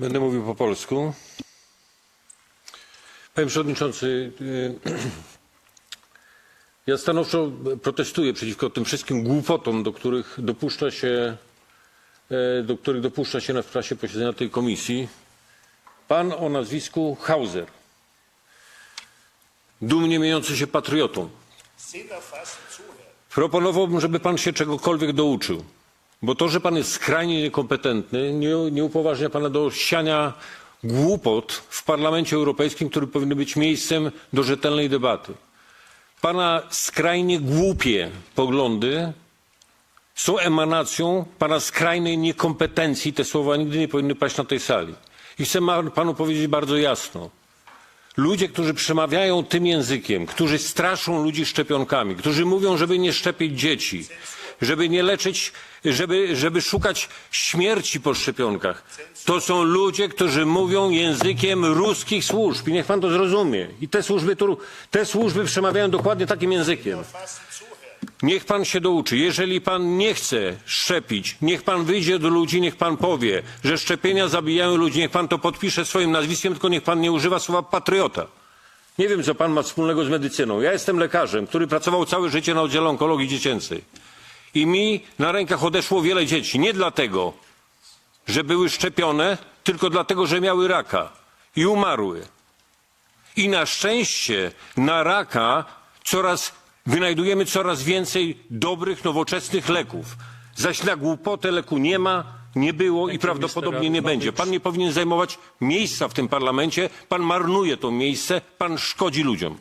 Będę mówił po polsku. Panie Przewodniczący, y, ja stanowczo protestuję przeciwko tym wszystkim głupotom, do których dopuszcza się, e, do których dopuszcza się na w czasie posiedzenia tej komisji. Pan o nazwisku Hauser, dumnie miejący się patriotą. Proponowałbym, żeby pan się czegokolwiek douczył. Bo to, że pan jest skrajnie niekompetentny, nie, nie upoważnia pana do siania głupot w Parlamencie Europejskim, który powinien być miejscem do rzetelnej debaty. Pana skrajnie głupie poglądy są emanacją pana skrajnej niekompetencji. Te słowa nigdy nie powinny paść na tej sali. I chcę panu powiedzieć bardzo jasno. Ludzie, którzy przemawiają tym językiem, którzy straszą ludzi szczepionkami, którzy mówią, żeby nie szczepić dzieci, żeby nie leczyć, żeby, żeby szukać śmierci po szczepionkach, to są ludzie, którzy mówią językiem ruskich służb. I niech pan to zrozumie. I te służby, tu, te służby przemawiają dokładnie takim językiem. Niech pan się douczy. Jeżeli pan nie chce szczepić, niech pan wyjdzie do ludzi, niech pan powie, że szczepienia zabijają ludzi, niech pan to podpisze swoim nazwiskiem, tylko niech pan nie używa słowa patriota. Nie wiem, co pan ma wspólnego z medycyną. Ja jestem lekarzem, który pracował całe życie na oddziale onkologii dziecięcej. I mi na rękach odeszło wiele dzieci. Nie dlatego, że były szczepione, tylko dlatego, że miały raka i umarły. I na szczęście na raka coraz wynajdujemy coraz więcej dobrych, nowoczesnych leków. Zaś na głupotę leku nie ma, nie było i prawdopodobnie nie będzie. Pan nie powinien zajmować miejsca w tym parlamencie, pan marnuje to miejsce, pan szkodzi ludziom.